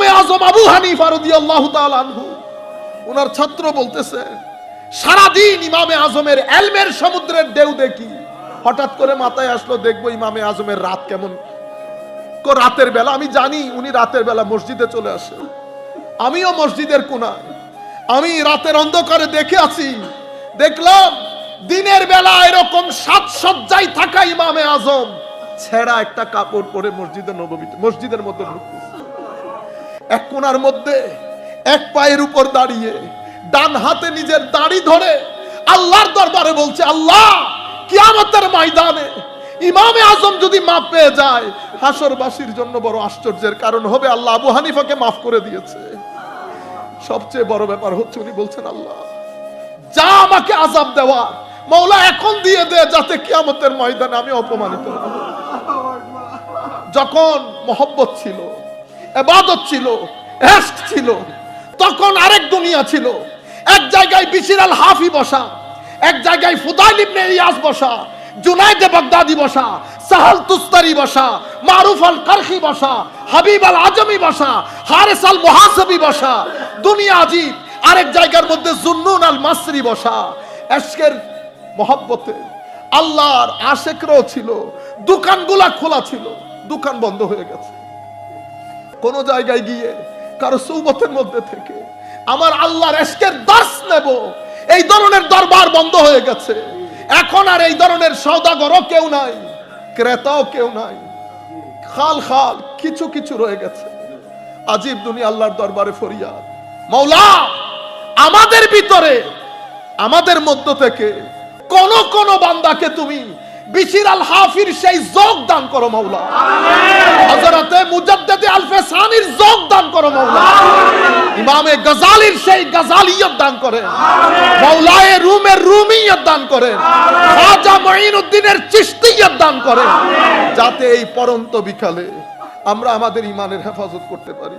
ইমামে আজম আবু হানিফা আনহু ওনার ছাত্র বলতেছে, সারাদিন ইমামে আজমের এলমের সমুদ্রের ঢেউ দেখি। হঠাৎ করে মাথায় আসলো, দেখব ইমামে আজমের রাত কেমন। রাতের বেলা, আমি জানি উনি রাতের বেলা মসজিদে চলে আসে। আমিও মসজিদের কোনায়। আমি রাতের অন্ধকারে দেখে আছি। দেখলাম দিনের বেলা এরকম সাজসজ্জায় থাকা ইমামে আজম, ছেঁড়া একটা কাপড় পরে মসজিদের নবমীতে, মসজিদের মতো ঢুকতেছে এক কোনার মধ্যে, এক পায়ের উপর দাঁড়িয়ে, ডান হাতে নিজের দাড়ি ধরে আল্লাহর দরবারে বলছে, আল্লাহ, কিয়ামতের ময়দানে ইমামে আজম যদি মাপ পেয়ে যায়, হাসরবাসীর জন্য বড় আশ্চর্যের কারণ হবে, আল্লাহ আবু হানিফাকে মাফ করে দিয়েছে। সবচেয়ে বড় ব্যাপার হচ্ছে, উনি বলছেন, আল্লাহ, যা আমাকে আজাব দেওয়া মৌলা এখন দিয়ে দে, যাতে কিয়ামতের ময়দানে আমি অপমানিত যখন মহব্বত ছিল এবাদত ছিল এস্ক ছিল, তখন আরেক দুনিয়া ছিল। এক জায়গায় বিশির আল হাফি বসা, এক জায়গায় ফুদাইল ইবনে ইয়াস বসা, জুনাইদে বাগদাদি বসা, সাহাল তুস্তারি বসা, মারুফ আল কারখি বসা, হাবিব আল আজমি বসা, হারেস আল মুহাসবি বসা, দুনিয়া আজিব, আরেক জায়গার মধ্যে জুন্নুন আল মাসরি বসা। এশকের মহব্বতে আল্লাহর আশেকরাও ছিল, দোকানগুলা খোলা ছিল, দোকান বন্ধ হয়ে গেছে। কোন জায়গায় গিয়ে কারও সৌবতের মধ্যে থেকে আমার আল্লাহর এশকের দাস নেব। এই ধরনের দরবার বন্ধ হয়ে গেছে। এখন আর এই ধরনের সৌদাগরও কেউ নাই, ক্রেতাও কেউ নাই। খাল খাল, কিছু কিছু রয়ে গেছে। আজিব দুনিয়া আল্লাহর দরবারে ফরিয়াদ। মৌলা আমাদের ভিতরে, আমাদের মধ্য থেকে কোন কোন বান্দাকে তুমি বিশির হাফির সেই করো মৌলা হযরতে মুজাদ্দিদ আলফে সানির করো ইমামে গজালির সেই গজালিয়ত দান করেন। মৌলায়ে রুমের রুমিয়ত দান করেন। খাজা মঈনুদ্দিনের চিশতিয়ত দান করেন। যাতে এই পরন্ত বিকালে আমরা আমাদের ইমানের হেফাজত করতে পারি।